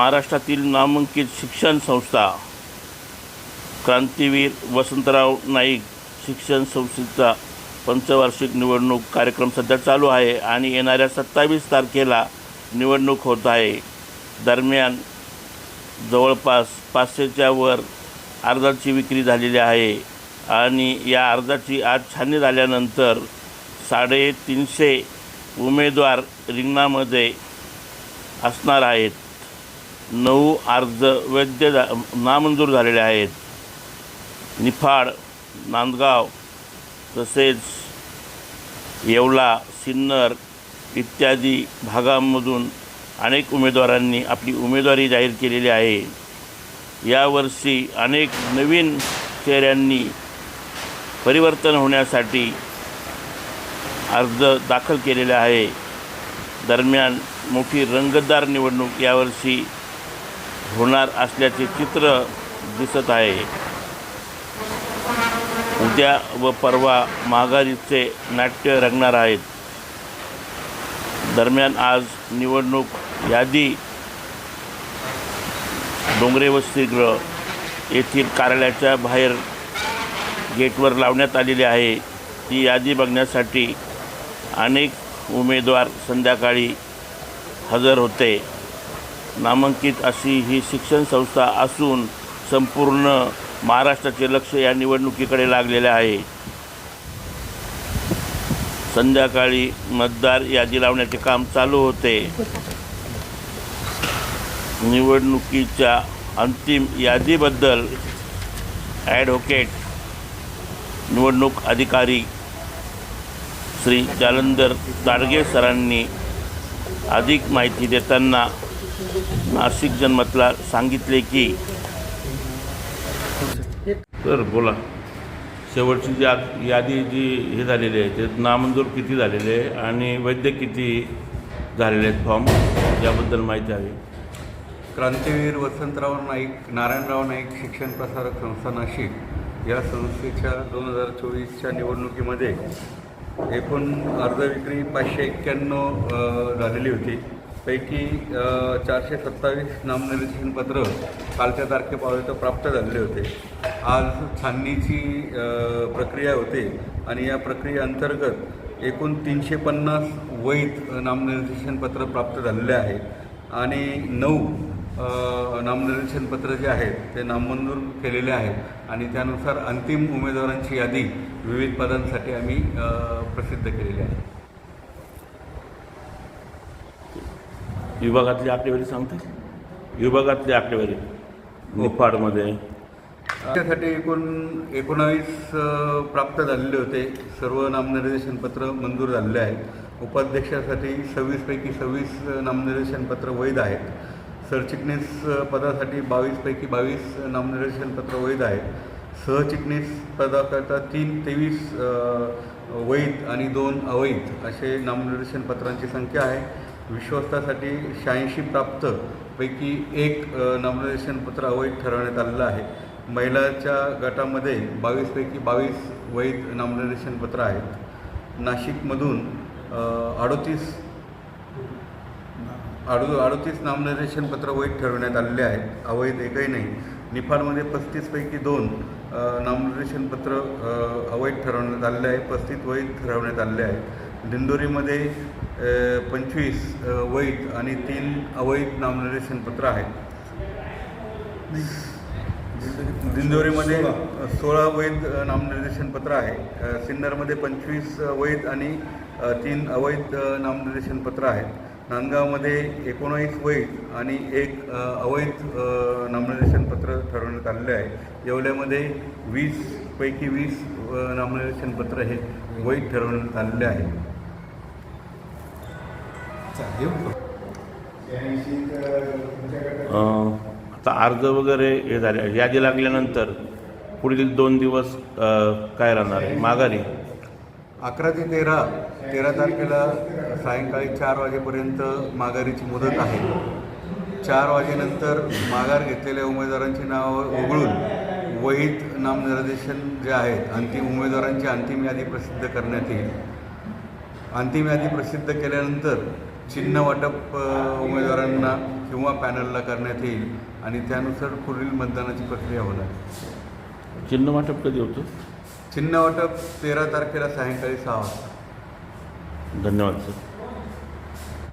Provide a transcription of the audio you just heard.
महाराष्ट्रातील नामांकित शिक्षण संस्था क्रांतीवीर वसंतराव नाईक शिक्षण संस्थेचा पंचवार्षिक निवडणूक कार्यक्रम सध्या चालू आहे आणि येणाऱ्या सत्तावीस तारखेला निवडणूक होत आहे. दरम्यान जवळपास पाचशेच्या वर अर्जाची विक्री झालेली आहे आणि या अर्जाची आज छाननी झाल्यानंतर साडेतीनशे उमेदवार रिंगणामध्ये असणार आहेत. नऊ अर्ज वैध जा नामंजूर झालेले आहेत. निफाड नांदगाव तसेच येवला सिन्नर इत्यादी भागांमधून अनेक उमेदवारांनी आपली उमेदवारी जाहीर केलेली आहे. यावर्षी अनेक नवीन चेहऱ्यांनी परिवर्तन होण्यासाठी अर्ज दाखल केलेला आहे. दरम्यान मोठी रंगतदार निवडणूक यावर्षी होणार असल्याचे चित्र दिसत आहे. उद्या व परवा माघारीचे नाट्य रंगणार आहेत. दरम्यान आज निवडणूक यादी डोंगरे वसतिगृह येथील कार्यालयाच्या बाहेर गेटवर लावण्यात आलेली आहे. ती यादी बघण्यासाठी अनेक उमेदवार संध्याकाळी हजर होते. नामांकित अशी ही शिक्षण संस्था असून संपूर्ण महाराष्ट्राचे लक्ष या निवडणुकीकडे लागलेले आहे. संध्याकाळी मतदार यादी लावण्याचे काम चालू होते. निवडणुकीच्या अंतिम यादीबद्दल ॲडव्होकेट निवडणूक अधिकारी श्री जालंधर ताडगे सरांनी अधिक माहिती देताना नाशिक जनमतला सांगितले की तर बोला. शेवटची जी यादी जी हे झालेली आहे ते नामंजूर किती झालेले आहे आणि वैद्य किती झालेले आहेत फॉर्म? याबद्दल माहिती हवी. क्रांतीवीर वसंतराव नाईक नारायणराव नाईक शिक्षण प्रसारक संस्था नाशिक या संस्थेच्या दोन हजार चोवीसच्या निवडणुकीमध्ये एकूण अर्ज विक्री पाचशे एक्क्याण्णव झालेली होती. पैकी चारशे सत्तावीस नामनिर्देशन पत्र कालच्या तारखेपर्यंत प्राप्त झालेले होते. आज छाननीची प्रक्रिया होते आणि या प्रक्रियेअंतर्गत एकूण तीनशे पन्नास वैध नामनिर्देशन पत्र प्राप्त झालेले आहे. आणि नऊ नामनिर्देशन पत्र जे आहेत ते नाममंजूर केलेले आहेत. आणि त्यानुसार अंतिम उमेदवारांची यादी विविध पदांसाठी आम्ही प्रसिद्ध केलेली आहे. विभागातली आकडेवारी सांगते विभागातली आकडेवारी निफाडमध्ये. त्यासाठी एकूण एकोणावीस प्राप्त झालेले होते. सर्व नामनिर्देशन पत्र मंजूर झालेले आहेत उपाध्यक्षासाठी सव्वीसपैकी सव्वीस नामनिर्देशन पत्र वैध आहेत. सरचिटणीस पदासाठी बावीसपैकी बावीस नामनिर्देशन पत्र वैध आहेत. सहचिटणीस पदाकरता तीन तेवीस वैध आणि दोन अवैध असे नामनिर्देशन पत्रांची संख्या आहे. विश्वस्तासाठी शहाऐंशी प्राप्त पैकी एक नॉमिनेशन पत्र अवैध ठरवण्यात आलेलं आहे. महिलाच्या गटामध्ये बावीसपैकी बावीस वैध नॉमिनेशन पत्र आहेत. नाशिकमधून अडोतीस अडो अडोतीस नॉमिनेशन पत्र वैध ठरवण्यात आलेले आहेत. अवैध एकही नाही. निफाडमध्ये पस्तीसपैकी दोन नॉमिनेशन पत्र अवैध ठरवण्यात आलेले आहे. पस्तीस वैध ठरवण्यात आलेले आहे दिंडोरीमध्ये पंचवीस वैध आणि तीन अवैध नामनिर्देशन पत्र आहेत. दिंडोरीमध्ये सोळा वैध नामनिर्देशनपत्र आहे. सिन्नरमध्ये पंचवीस वैध आणि तीन अवैध नामनिर्देशनपत्र आहेत. नांदगावमध्ये एकोणावीस वैध आणि एक अवैध नामनिर्देशनपत्र ठरवण्यात आलेले आहे. येवल्यामध्ये वीसपैकी वीस नामनिर्देशनपत्र हे वैध ठरवण्यात आलेले आहे. आता अर्ज वगैरे हे झाले. यादी लागल्यानंतर पुढील दोन दिवस काय राहणार आहे? माघारी. अकरा ते तेरा तेरा तारखेला सायंकाळी चार वाजेपर्यंत माघारीची मुदत आहे. चार वाजेनंतर माघार घेतलेल्या उमेदवारांची नावं वगळून वहीत नामनिर्देशन जे आहेत अंतिम उमेदवारांची अंतिम यादी प्रसिद्ध करण्यात येईल. अंतिम यादी प्रसिद्ध केल्यानंतर चिन्ह वाटप उमेदवारांना किंवा पॅनलला करण्यात येईल आणि त्यानुसार पुढील मतदानाची प्रक्रिया होणार. चिन्ह वाटप कधी होतं? चिन्ह वाटप तेरा तारखेला सायंकाळी सहा वाजता. धन्यवाद सर.